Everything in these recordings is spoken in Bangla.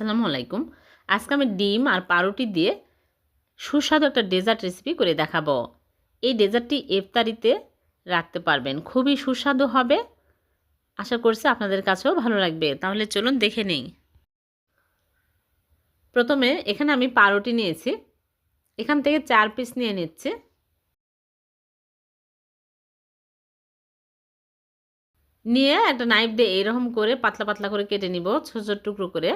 আসসালামু আলাইকুম। আজকে আমি ডিম আর পাউরুটি দিয়ে সুস্বাদু একটা ডেজার্ট রেসিপি করে দেখাবো। এই ডেজার্টটি ইফতারিতে রাখতে পারবেন। খুবই সুস্বাদু হবে। আশা করছি আপনাদের কাছেও ভালো লাগবে। তাহলে চলুন দেখে নেই। প্রথমে এখানে আমি পাউরুটি নিয়েছি। এখান থেকে চার পিস নিয়ে নিচ্ছি। নিয়ে একটা নাইফ দিয়ে এইরকম করে পাতলা পাতলা করে কেটে নিব, ছোট ছোট টুকরো করে।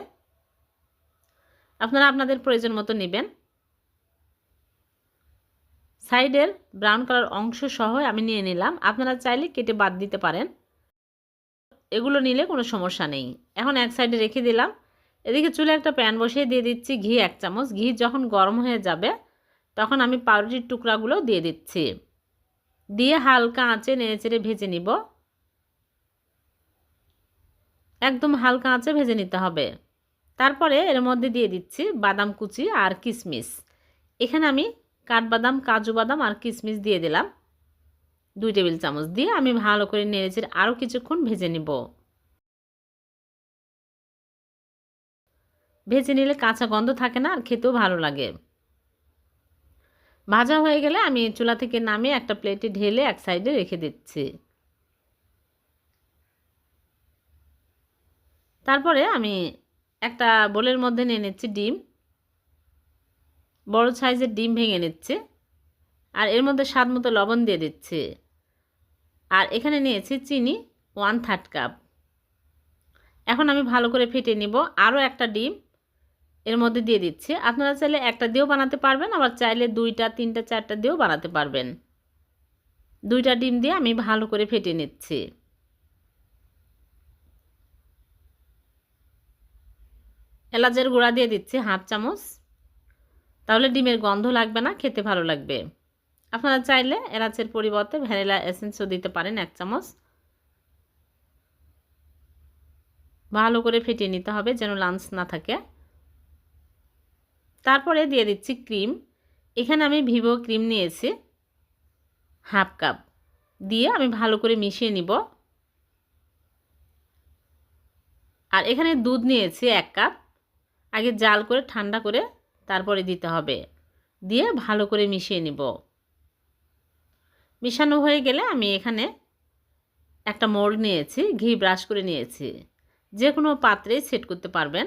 আপনারা আপনাদের প্রয়োজন মতো নেবেন। সাইডের ব্রাউন কালার অংশ সহ আমি নিয়ে নিলাম। আপনারা চাইলে কেটে বাদ দিতে পারেন। এগুলো নিলে কোনো সমস্যা নেই। এখন এক সাইডে রেখে দিলাম। এদিকে চুলে একটা প্যান বসিয়ে দিয়ে দিচ্ছি ঘি এক চামচ। ঘি যখন গরম হয়ে যাবে, তখন আমি পাউরুটির টুকরাগুলো দিয়ে দিচ্ছি। দিয়ে হালকা আঁচে নেড়ে চেড়ে ভেজে নিব। একদম হালকা আঁচে ভেজে নিতে হবে। তারপরে এর মধ্যে দিয়ে দিচ্ছি বাদাম কুচি আর কিশমিশ এখানে আমি কাঠবাদাম, কাজু বাদাম আর কিশমিশ দিয়ে দিলাম। দুই টেবিল চামচ দিয়ে আমি ভালো করে নেড়েচেড়ে আরও কিছুক্ষণ ভেজে নিব। ভেজে নিলে কাঁচা গন্ধ থাকে না আর খেতেও ভালো লাগে। ভাজা হয়ে গেলে আমি চুলা থেকে নামিয়ে একটা প্লেটে ঢেলে এক সাইডে রেখে দিচ্ছি। তারপরে আমি একটা বোলের মধ্যে নিয়ে নিচ্ছি ডিম। বড় সাইজের ডিম ভেঙে নিচ্ছে। আর এর মধ্যে স্বাদ মতো লবণ দিয়ে দিচ্ছে। আর এখানে নিয়েছি চিনি ওয়ান থার্ড কাপ। এখন আমি ভালো করে ফেটে নিব। আরও একটা ডিম এর মধ্যে দিয়ে দিচ্ছি। আপনারা চাইলে একটা দিয়েও বানাতে পারবেন, আবার চাইলে দুইটা, তিনটা, চারটা দিয়েও বানাতে পারবেন। দুইটা ডিম দিয়ে আমি ভালো করে ফেটে নিচ্ছি। এলাচের গুঁড়া দিয়ে দিচ্ছি হাফ চামচ। তাহলে ডিমের গন্ধ লাগবে না, খেতে ভালো লাগবে। আপনারা চাইলে এলাচের পরিবর্তে ভ্যানিলা এসেন্সও দিতে পারেন এক চামচ। ভালো করে ফেটিয়ে নিতে হবে যেন লাঞ্চ না থাকে। তারপরে দিয়ে দিচ্ছি ক্রিম। এখানে আমি ভিভো ক্রিম নিয়েছি, হাফ কাপ। দিয়ে আমি ভালো করে মিশিয়ে নিব। আর এখানে দুধ নিয়েছি এক কাপ। আগে জাল করে ঠান্ডা করে তারপরে দিতে হবে। দিয়ে ভালো করে মিশিয়ে নিব। মিশানো হয়ে গেলে আমি এখানে একটা মোল্ড নিয়েছি, ঘি ব্রাশ করে নিয়েছি। যে কোনো পাত্রেই সেট করতে পারবেন।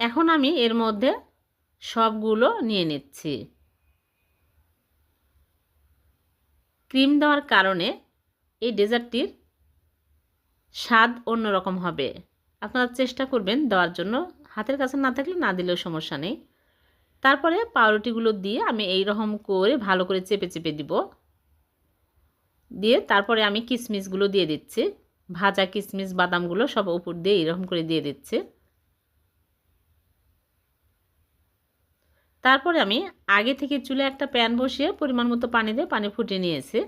এখন আমি এর মধ্যে সবগুলো নিয়ে নিচ্ছি। ক্রিম দেওয়ার কারণে এই ডেজার্টটির স্বাদ অন্যরকম হবে। আপনারা চেষ্টা করবেন দেওয়ার জন্য। হাতের কাছে না থাকলে না দিলেও সমস্যা নেই। তারপরে পাউরুটিগুলো দিয়ে আমি এই রকম করে ভালো করে চেপে চেপে দিব। দিয়ে তারপরে আমি কিশমিশগুলো দিয়ে দিচ্ছি। ভাজা কিশমিশ বাদামগুলো সব উপর দিয়ে এইরকম করে দিয়ে দিচ্ছি। তারপরে আমি আগে থেকে চুলে একটা প্যান বসিয়ে পরিমাণ মতো পানি দিয়ে পানি ফুটিয়ে নিয়েছি।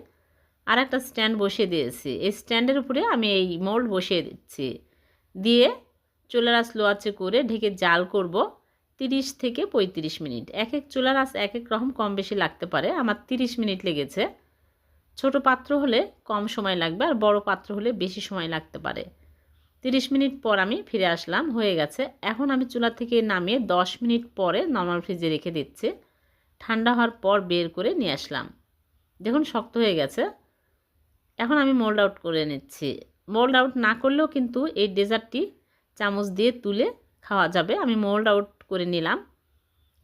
আর একটা স্ট্যান্ড বসিয়ে দিয়েছি। এই স্ট্যান্ডের উপরে আমি এই মোল্ড বসিয়ে দিচ্ছি। দিয়ে চুলার আঁচ লো করে ঢেকে জাল করব তিরিশ থেকে ৩৫ মিনিট। এক এক চুলার আঁচ এক এক রকম কম বেশি লাগতে পারে। আমার 30 মিনিট লেগেছে। ছোট পাত্র হলে কম সময় লাগবে আর বড় পাত্র হলে বেশি সময় লাগতে পারে। 30 মিনিট পর আমি ফিরে আসলাম, হয়ে গেছে। এখন আমি চুলা থেকে নামিয়ে 10 মিনিট পরে নর্মাল ফ্রিজে রেখে দিচ্ছি। ঠান্ডা হওয়ার পর বের করে নিয়ে আসলাম। দেখুন, শক্ত হয়ে গেছে। এখন আমি মোল্ড আউট করে নিচ্ছি। মোল্ড আউট না করলেও কিন্তু এই ডেজার্টটি চামচ দিয়ে তুলে খাওয়া যাবে। আমি মোল্ড আউট করে নিলাম।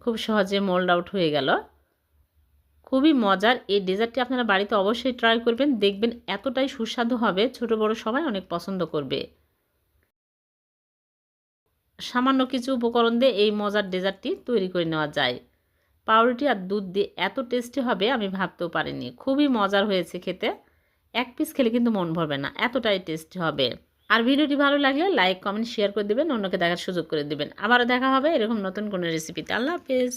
খুব সহজে মোল্ড আউট হয়ে গেল। খুবই মজার। এই ডেজার্টটি আপনারা বাড়িতে অবশ্যই ট্রাই করবেন। দেখবেন এতটাই সুস্বাদু হবে। ছোট, বড় সবাই অনেক পছন্দ করবে। সামান্য কিছু উপকরণ দিয়ে এই মজার ডেজার্টটি তৈরি করে নেওয়া যায়। পাউরুটি আর দুধ দিয়ে এত টেস্টি হবে, আমি ভাবতেও পারিনি। খুবই মজার হয়েছে খেতে। এক পিস খেলে কিন্তু মন ভরবে না। এতটাই টেস্টি হবে। আর ভিডিওটি ভালো লাগলে লাইক, কমেন্ট, শেয়ার করে দেবেন, অন্যকে দেখার সুযোগ করে দেবেন। আবারও দেখা হবে এরকম নতুন কোনো রেসিপিতে আল্লাহ হাফেজ।